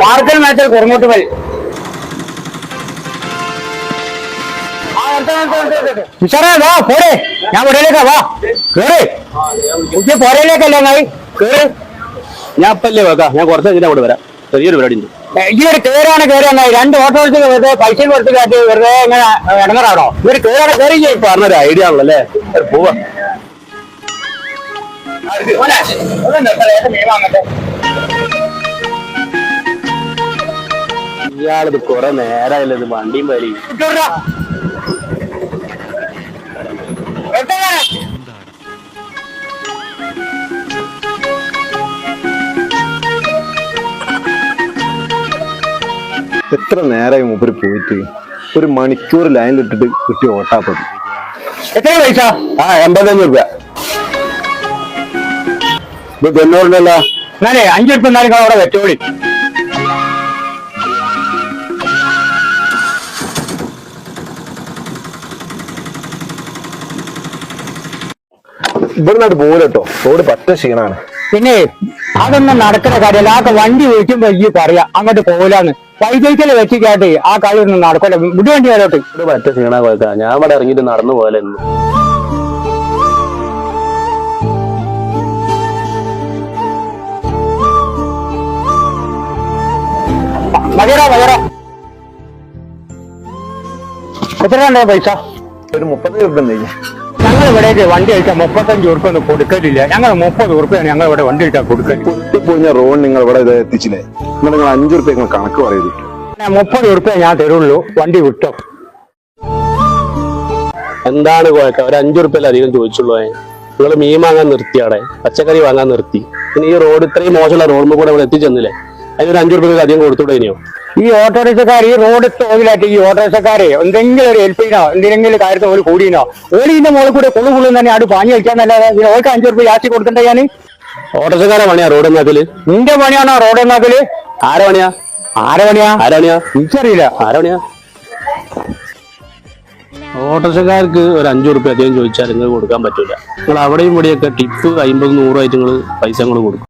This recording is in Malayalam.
പാർക്കൽ മാച്ചൽ കുറുങ്ങോട്ടുമൽ നിഷാറേ വാ പോരെ. ഞാൻ പുറയിലേക്കാ വാ. കേറ്. ഉച്ച പുറയിലേക്കല്ലേ നായി കേറ്. ഞാൻ അപ്പല്ലേ വെക്കാം ഞാൻ കുറച്ച് കഴിഞ്ഞാൽ അവിടെ വരാം. ചെറിയൊരു പരിപാടി ഉണ്ട്. ഇവർ കേറാണ് കേറിയായി രണ്ട് ഓട്ടോറിച്ച് വെറുതെ പൈസ കൊടുത്ത് കാട്ടി വെറുതെ ഇങ്ങനെ ഇടങ്ങറാണോ? ഇവർ കേറാണ് കയറി ചെയ്യും പറഞ്ഞൊരു ഐഡിയ ആണല്ലോ അല്ലേ? പോവാ. ഇയാളിത് കൊറേ നേരമായില്ലേ ഇത് വണ്ടിയും വലി എത്ര നേരമായി മൂപ്പര് പോയിട്ട്? ഒരു മണിക്കൂർ ലൈനിലിട്ടിട്ട് കിട്ടിയ ഓട്ടാപ്പതി എത്ര പൈസ? ആ എൺപത്തഞ്ച് രൂപ. ഇത് തൊണ്ണൂറിനല്ല. അഞ്ചു രൂപ നിങ്ങൾ അവിടെ വെച്ചോളി പോലും പോലെട്ടോ റോഡ് പറ്റ ക്ഷീണാണ്. പിന്നെ അതൊന്നും നടക്കുന്ന കാര്യമല്ല. ആ വണ്ടി വിളിക്കുമ്പോ ഈ പറയാ അങ്ങോട്ട് പോലാന്ന് വൈദ്യുതി വെച്ചിക്കാട്ട് ആ കാര്യം ഒന്നും നടക്കില്ല വിടുവണ്ടി വരോട്ട് ഇവിടെ പറ്റ ക്ഷീണാ പോയക്കാ ഞാൻ ഇവിടെ ഇറങ്ങിയിട്ട് നടന്നു പോലെ മതിയടാ മതിയടാ എത്രയാണ്ടോ പൈസ? ഒരു മുപ്പത് രൂപ ഉണ്ടെങ്കിൽ ഞങ്ങൾ ഇവിടേക്ക് വണ്ടി അയച്ചാൽ മുപ്പത്തഞ്ച് ഉറുപ്പ് ഒന്നും കൊടുക്കലില്ല. ഞങ്ങൾ മുപ്പത് ഉറുപ്പയാണ് ഞങ്ങൾ ഇവിടെ വണ്ടി അയച്ചാൽ കൊടുക്കൽ. പൊട്ടിപ്പൊളിഞ്ഞ റോഡ് നിങ്ങൾ ഇവിടെ ഇത് എത്തിച്ചില്ലേ? നിങ്ങൾ നിങ്ങൾ അഞ്ചു ഉറുപ്പ്യ നിങ്ങൾ കണക്ക് പറയൂ. ഞാൻ മുപ്പത് ഉറുപ്പ ഞാൻ തരുള്ളൂ. വണ്ടി വിട്ടോ. എന്താണ് കുഴക്കം? ഒരു അഞ്ചു റുപ്യല്ല അധികം ചോദിച്ചുള്ളൂ നിങ്ങൾ മീൻ വാങ്ങാൻ നിർത്തി അവിടെ. പച്ചക്കറി വാങ്ങാൻ നിർത്തി. പിന്നെ ഈ റോഡ് ഇത്രയും മോശമുള്ള റോഡിൽ കൂടെ ഇവിടെ എത്തിച്ചെന്നില്ലേ? അതിനൊരു അഞ്ചു റുപ്യക്ക് അധികം കൊടുത്തുകൂടെ ഇനിയോ? ഈ ഓട്ടോറിക്ഷക്കാർ ഈ റോഡ് തോതിലായിട്ട് ഈ ഓട്ടോറിക്ഷക്കാരെ എന്തെങ്കിലും ഒരു ഹെൽപ്പിനോ എന്തെങ്കിലും കാര്യത്തിൽ ഒരു കൂടിയോ ഓലിന്റെ മുകളിൽ കൂടെ കുളു കുളു തന്നെ അവിടെ പാഞ്ഞു കഴിക്കാന്നല്ലാതെ ഓർക്ക് അഞ്ചു റുപ്യ ജാസ്തി കൊടുത്തിട്ടേ ഞാൻ ഓട്ടോറിക്ഷക്കാരെ പണിയാ റോഡ് എന്നാക്കൽ നിന്റെ പണിയാണോ റോഡ് എന്നാക്കൽ ആരെ പണിയാ? ആരെ പണിയാ? ആരെ പണിയാ? തിരിച്ചറിയില്ല ആരെ പണിയാ? ഓട്ടോറിക്ഷക്കാർക്ക് ഒരു അഞ്ചു റുപ്യ അധികം ചോദിച്ചാൽ നിങ്ങൾക്ക് കൊടുക്കാൻ പറ്റൂല. നിങ്ങൾ അവിടെയും ഇവിടെയൊക്കെ ടിപ്പ് അമ്പത് നൂറായിട്ട് നിങ്ങൾ പൈസ നിങ്ങൾ കൊടുക്കും.